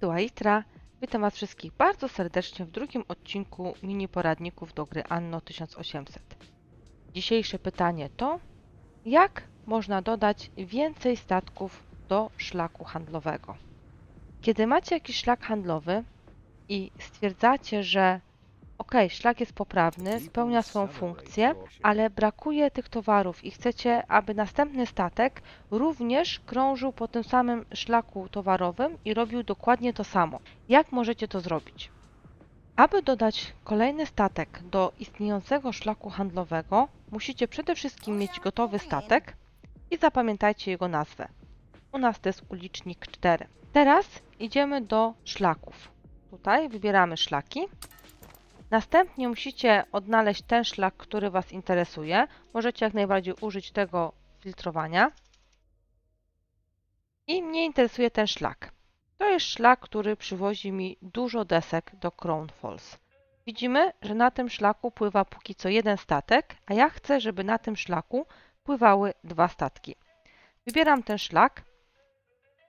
Była Itra. Witam Was wszystkich bardzo serdecznie w drugim odcinku mini poradników do gry Anno 1800. Dzisiejsze pytanie to, jak można dodać więcej statków do szlaku handlowego? Kiedy macie jakiś szlak handlowy i stwierdzacie, że ok, szlak jest poprawny, spełnia swoją funkcję, ale brakuje tych towarów i chcecie, aby następny statek również krążył po tym samym szlaku towarowym i robił dokładnie to samo. Jak możecie to zrobić? Aby dodać kolejny statek do istniejącego szlaku handlowego, musicie przede wszystkim mieć gotowy statek i zapamiętajcie jego nazwę. U nas to jest ulicznik 4. Teraz idziemy do szlaków. Tutaj wybieramy szlaki. Następnie musicie odnaleźć ten szlak, który Was interesuje. Możecie jak najbardziej użyć tego filtrowania. I mnie interesuje ten szlak. To jest szlak, który przywozi mi dużo desek do Crown Falls. Widzimy, że na tym szlaku pływa póki co jeden statek, a ja chcę, żeby na tym szlaku pływały dwa statki. Wybieram ten szlak.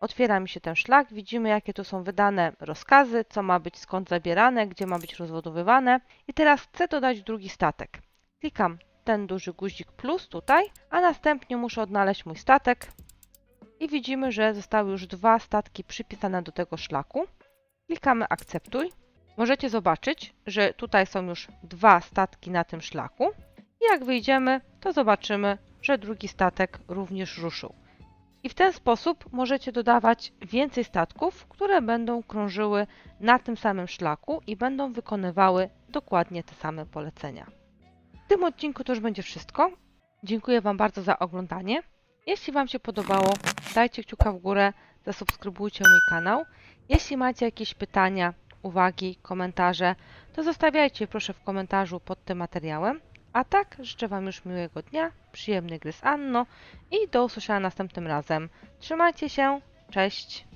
Otwiera mi się ten szlak, widzimy jakie tu są wydane rozkazy, co ma być skąd zabierane, gdzie ma być rozładowywane. I teraz chcę dodać drugi statek. Klikam ten duży guzik plus tutaj, a następnie muszę odnaleźć mój statek. I widzimy, że zostały już dwa statki przypisane do tego szlaku. Klikamy akceptuj. Możecie zobaczyć, że tutaj są już dwa statki na tym szlaku. I jak wyjdziemy, to zobaczymy, że drugi statek również ruszył. I w ten sposób możecie dodawać więcej statków, które będą krążyły na tym samym szlaku i będą wykonywały dokładnie te same polecenia. W tym odcinku to już będzie wszystko. Dziękuję Wam bardzo za oglądanie. Jeśli Wam się podobało, dajcie kciuka w górę, zasubskrybujcie mój kanał. Jeśli macie jakieś pytania, uwagi, komentarze, to zostawiajcie proszę w komentarzu pod tym materiałem. A tak, życzę Wam już miłego dnia, przyjemny gry z Anno i do usłyszenia następnym razem. Trzymajcie się, cześć!